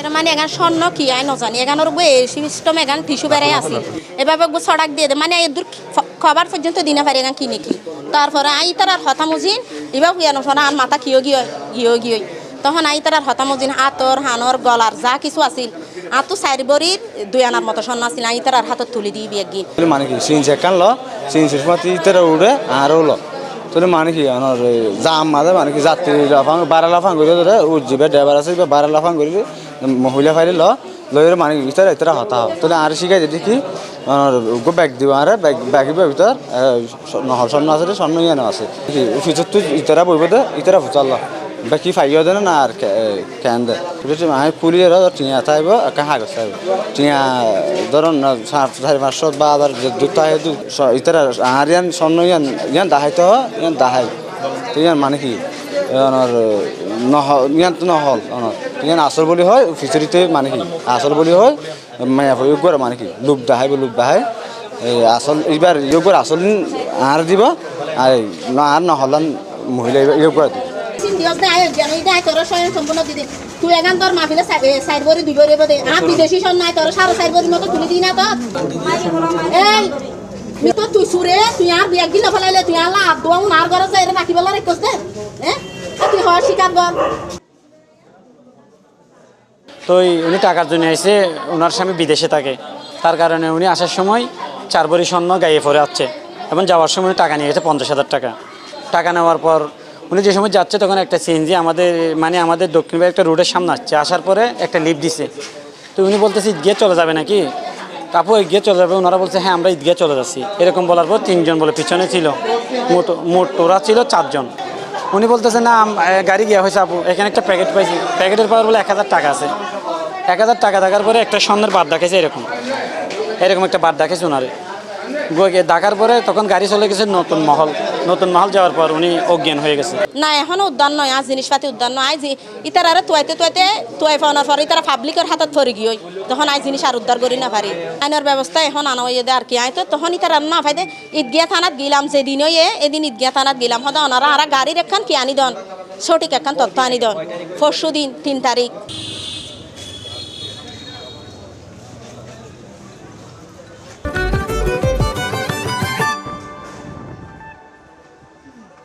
এর মানে এখান স্বর্ণ কি? আই নজানি। এখানোর বই সিস্টেম এখান টিস্যু বেড়াই আছে। এভাবে গো সড়াক দিয়ে দে। মানে এদুর খবর পর্যন্ত দিনে পারি এখান কিনে কি। তারপরে আই তার আর হতা মুজিন এবার হুয়ানো শোনা আর মাথা কিয় গিয়ে গিয়ে গিয়ে তখন আই তার আর হতা মুজিন হাতর হানর গলার যা কিছু আছিল। আতো চারি বরির দুই আনার মতো স্বর্ণ আছিল। আই তার আর হাতত তুলি দিয়ে বিয়ে গিয়ে মানে কি? সিন চেকান ল। সিন সিসমতি ইতরা উড়ে আরও ল। তুলি মানে কি আমার জাম মাঝে মানে কি, যাত্রী লাফাং বারা লাফাং করে ধরে উজ্জিবে ড্রাইভার আছে বারা লাফাং করে মহিলা ফাইলে ল লইরে মানে ইতরা ইতরা হতা হয় তাহলে আর শিখাই যদি কি ব্যাগ দিব আরে ব্যাগ ব্যাগ ভিতর নহর স্বর্ণ আছে স্বর্ণ ইয়ানো আছে। ফিচর তুই ইতারা বইব দে ইতারা ফুচাল বাকি ফাইও দেন না আর ক্যান দে আমি পুলিয়ের টিয়া থাকব একটা হাগজ থাকব টিয়া ধরুন চারি পাঁচশো বা আবার দুটা হেতু ইতারা আর ইয়ান স্বর্ণ ইয়ান ইয়ান দাহাইতে হয় ইয়ান দাহাই তো ইয়ান মানে কি ওনার নহ ইয়ান তো নহল ওনার ইয়ান আসল বলি হয় ফিচারিতে মানে কি আসল বলি হয় মায়া প্রয়োগ করে মানে কি লুপ দাহাইব লুপ দাহাই আসল এইবার ইয়োগ করে আসল আর দিব আর আর নহলান মহিলা ইয়োগ করে দিব তুই উনি টাকার জন্য এসে ওনার স্বামী বিদেশে থাকে। তার কারণে উনি আসার সময় চার ভরি স্বর্ণ গাইয়ে পরে আসছে এবং যাওয়ার সময় টাকা নিয়ে গেছে পঞ্চাশ হাজার টাকা। টাকা নেওয়ার পর উনি যে সময় যাচ্ছে তখন একটা সিএনজি আমাদের মানে আমাদের দক্ষিণ একটা রোডের সামনে আসছে, আসার পরে একটা লিফট দিছে। তো উনি বলতেছে ঈদগিয়ে চলে যাবে নাকি? আপু ঈদগিয়ে চলে যাবে। ওনারা বলছে হ্যাঁ আমরা ঈদগিয়ে চলে যাচ্ছি। এরকম বলার পর তিনজন বলে পিছনে ছিল। মোট মোট ওরা ছিল চারজন। উনি বলতেছে, না গাড়ি গিয়া হয়েছে আপু। এখানে একটা প্যাকেট পাইছি। প্যাকেটের পাওয়ার বলে এক হাজার টাকা আছে। এক হাজার টাকা থাকার পরে একটা স্বর্ণের বাদ দেখেছে এরকম। এরকম একটা বাদ দেখেছে ওনারে ডাকার পরে তখন গাড়ি চলে গেছে নতুন মহল। নতুন মহল যাওয়ার পর উনি অজ্ঞান হয়ে গেছে। না, এখনও উদ্যান নয়, আজ জিনিসপাতি উদ্যান নয়। আজ ইতার আরে তুয়াইতে তুয়াইতে তুয়াই পাওয়ার পর ইতারা পাবলিকের হাতত পরে গিয়ে তখন আজ জিনিস আর উদ্ধার করি না পারি। আইনের ব্যবস্থা এখন আনা হয়ে আর কি। আইতো তখন ইতার না ফাইদে ঈদগিয়া থানাত গেলাম, যেদিন ওই এদিন ঈদগিয়া থানাত গেলাম। হদা ওনারা আর গাড়ির একখান কি আনি দন? সঠিক একখান তথ্য আনি দন। পরশু দিন তিন তারিখ।